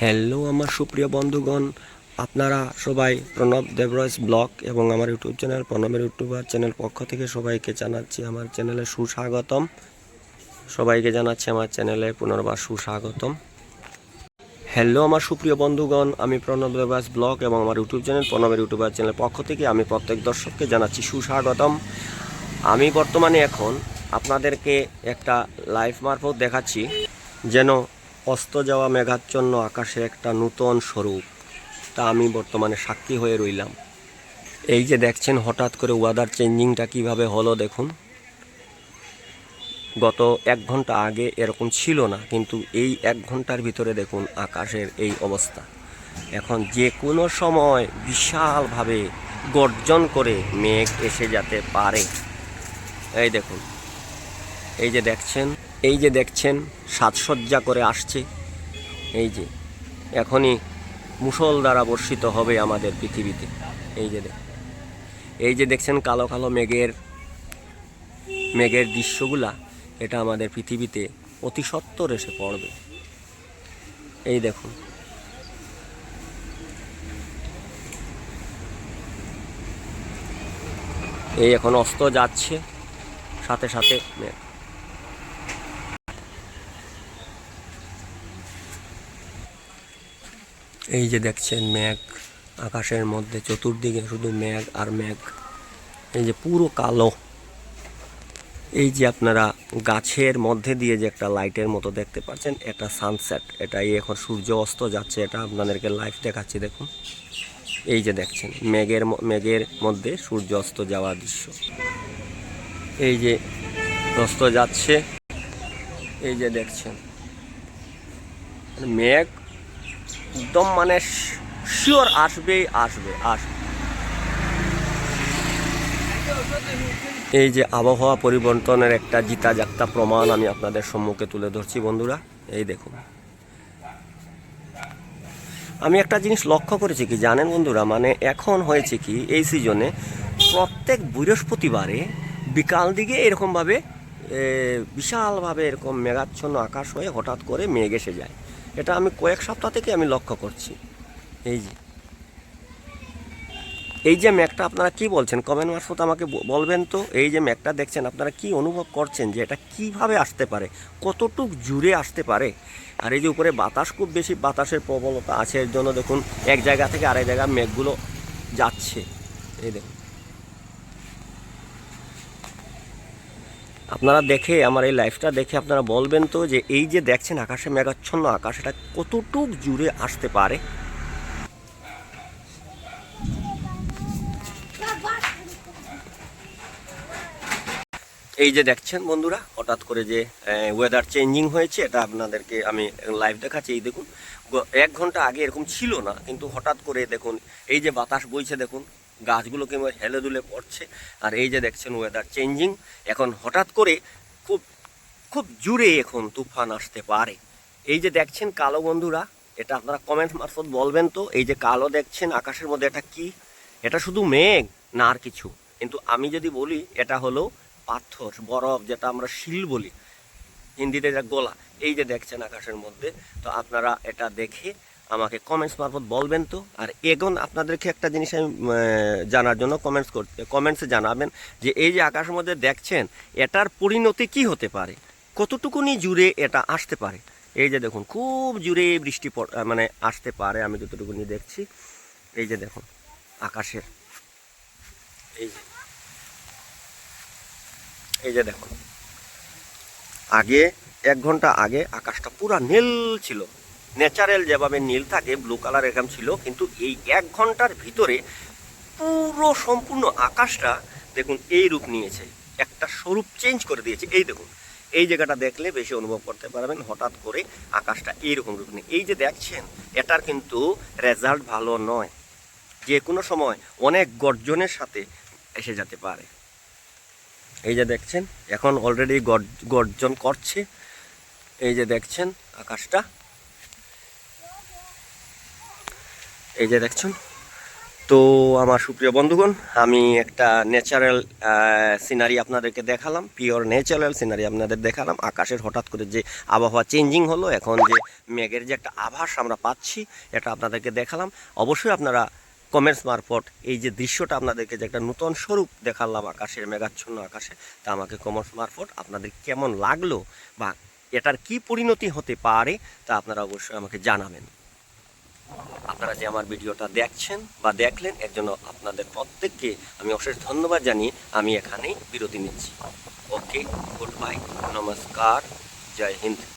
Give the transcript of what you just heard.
Hello আমার সুপ্রিয় বন্ধুগণ। আপনারা সবাই প্রণব দেবরাজ ব্লগ এবং আমার ইউটিউব চ্যানেল, প্রণবের ইউটিউবার চ্যানেল পক্ষ থেকে সবাইকে জানাচ্ছি আমার চ্যানেলে সুস্বাগতম। সবাইকে জানাচ্ছি আমার চ্যানেলে পুনর্বার সুস্বাগতম। হ্যালো আমার সুপ্রিয় বন্ধুগণ, আমি প্রণব দেবরাজ ব্লগ এবং আমার ইউটিউব চ্যানেল, প্রণবের ইউটিউবার চ্যানেলের পক্ষ থেকে আমি প্রত্যেক দর্শককে জানাচ্ছি সুস্বাগতম। আমি বর্তমানে এখন আপনাদেরকে একটা লাইভ মারফত দেখাচ্ছি, যেন অস্ত যাওয়া মেঘাচ্ছন্ন আকাশে একটা নূতন স্বরূপ। তা আমি বর্তমানে সাক্ষী হয়ে রইলাম। এই যে দেখছেন হঠাৎ করে ওয়াদার চেঞ্জিংটা কীভাবে হলো দেখুন। গত এক ঘণ্টা আগে এরকম ছিল না, কিন্তু এই এক ঘণ্টার ভিতরে দেখুন আকাশের এই অবস্থা। এখন যে কোনো সময় বিশালভাবে গর্জন করে মেঘ এসে যেতে পারে। এই দেখুন, এই যে দেখছেন, এই যে দেখছেন সাজসজ্জা করে আসছে। এই যে, এখনই মুসল দ্বারা বর্ষিত হবে আমাদের পৃথিবীতে। এই যে এই যে দেখছেন কালো কালো মেঘের মেঘের দৃশ্যগুলা, এটা আমাদের পৃথিবীতে অতি সত্বর এসে পড়বে। এই দেখুন। এই এখন অস্ত যাচ্ছে, সাথে সাথে মেঘ। এই যে দেখছেন মেঘ, আকাশের মধ্যে চতুর্দিকে শুধু মেঘ আর মেঘ। এই যে পুরো কালো। এই যে আপনারা গাছের মধ্যে দিয়ে যে একটা লাইটের মতো দেখতে পাচ্ছেন, এটা সানসেট এটাই এখন সূর্য অস্ত যাচ্ছে, এটা আপনাদেরকে লাইভ দেখাচ্ছি, দেখুন। এই যে দেখছেন, মেঘের মেঘের মধ্যে সূর্য অস্ত যাওয়ার দৃশ্য। এই যে অস্ত যাচ্ছে, এই যে দেখছেন। মেঘ একদম মানে শিওর আসবেই আসবে আসবে। এই যে আবহাওয়া পরিবর্তনের একটা জিতা জাগতা প্রমাণ আমি আপনাদের সম্মুখে তুলে ধরছি, বন্ধুরা। এই দেখুন। আমি একটা জিনিস লক্ষ্য করেছি কি, জানেন বন্ধুরা? মানে এখন হয়েছে কি, এই সিজনে প্রত্যেক বৃহস্পতিবারে বিকাল দিকে এরকমভাবে বিশালভাবে এরকম মেঘাচ্ছন্ন আকাশ হয়ে হঠাৎ করে মেঘ এসে যায়। এটা আমি কয়েক সপ্তাহ থেকে আমি লক্ষ্য করছি। এই যে। এই যে ম্যাকটা আপনারা কি বলছেন? কমেন্ট মারফত আমাকে বলবেন তো। এই যে ম্যাকটা দেখছেন, আপনারা কি অনুভব করছেন যে এটা কীভাবে আসতে পারে? কতটুক জুড়ে আসতে পারে? আর এই যে উপরে বাতাস, খুব বেশি বাতাসের প্রবলতা আছে। এর জন্য দেখুন, এক জায়গা থেকে আরেক জায়গা মেঘগুলো যাচ্ছে। এই দেখুন। আপনারা দেখে, আমার এই লাইফটা দেখে আপনারা বলবেন তো যে এই যে দেখছেন আকাশে মেঘাচ্ছন্ন আকাশ, এটা কতটুক জুড়ে আসতে পারে? এই যে দেখছেন বন্ধুরা, হঠাৎ করে যে ওয়েদার চেঞ্জিং হয়েছে, এটা আপনাদেরকে আমি লাইভ দেখাচ্ছি। এই দেখুন এক ঘণ্টা আগে এরকম ছিল না, কিন্তু হঠাৎ করে দেখুন, এই যে বাতাস বইছে দেখুন। গাছগুলোকে হেলে দুলে পড়ছে। আর এই যে দেখছেন ওয়েদার চেঞ্জিং এখন হঠাৎ করে খুব খুব জুড়ে এখন তুফান আসতে পারে। এই যে দেখছেন কালো বন্ধুরা, এটা আপনারা কমেন্ট মারফত বলবেন তো, এই যে কালো দেখছেন আকাশের মধ্যে এটা কি? এটা শুধু মেঘ না আর কিছু। কিন্তু আমি যদি বলি, এটা হলো পাথর, বরফ যেটা আমরা শিল বলি, হিন্দিতে যা গোলা। এই যে দেখছেন আকাশের মধ্যে, তো আপনারা এটা দেখে আমাকে কমেন্টস মারফত বলবেন তো। আর এখন আপনাদেরকে একটা জিনিস আমি জানার জন্য কমেন্টস করতে কমেন্টসে জানাবেন যে, এই যে আকাশের মধ্যে দেখছেন, এটার পরিণতি কি হতে পারে? কতটুকুনি জুড়ে এটা আসতে পারে? এই যে দেখুন, খুব জুড়ে বৃষ্টি মানে আসতে পারে, আমি যতটুকুনি দেখছি। এই যে দেখুন, আকাশের, এই যে এই যে দেখুন। আগে, এক ঘণ্টা আগে আকাশটা পুরা নীল ছিল। ন্যাচারাল যেভাবে নীল থাকে ব্লু কালার এরকম ছিল, কিন্তু এই এক ঘণ্টার ভিতরে পুরো সম্পূর্ণ আকাশটা দেখুন এই রূপ নিয়েছে। একটা স্বরূপ চেঞ্জ করে দিয়েছে। এই দেখুন, এই জায়গাটা দেখলে বেশি অনুভব করতে পারবেন হঠাৎ করে আকাশটা এইরকম রূপ নিয়ে। এই যে দেখছেন, এটার কিন্তু রেজাল্ট ভালো নয়। যে কোনো সময় অনেক গর্জনের সাথে এসে যেতে পারে। এই যে দেখছেন, এখন অলরেডি গর্জন করছে। এই যে দেখছেন, আকাশটা এই যে দেখছেন? তো আমার সুপ্রিয় বন্ধুগণ, আমি একটা ন্যাচারাল সিনারি আপনাদেরকে দেখালাম পিওর ন্যাচারাল সিনারি আপনাদের দেখালাম। আকাশের হঠাৎ করে যে আবহাওয়া চেঞ্জিং হলো, এখন যে মেঘের যে একটা আভাস আমরা পাচ্ছি, এটা আপনাদেরকে দেখালাম। অবশ্যই আপনারা কমেন্টস মারফত এই যে দৃশ্যটা আপনাদেরকে যে একটা নতুন স্বরূপ দেখালাম আকাশের মেঘাচ্ছন্ন আকাশে, তা আমাকে কমেন্টস মারফত আপনাদের কেমন লাগল বা এটার কি পরিণতি হতে পারে, তা আপনারা অবশ্যই আমাকে জানাবেন। আপনারা যে আমার ভিডিওটা দেখছেন বা দেখলেন, এর জন্য আপনাদের প্রত্যেককে আমি অশেষ ধন্যবাদ জানিয়ে আমি এখানেই বিরতি নিচ্ছি। ওকে, গুড বাই, নমস্কার, জয় হিন্দ।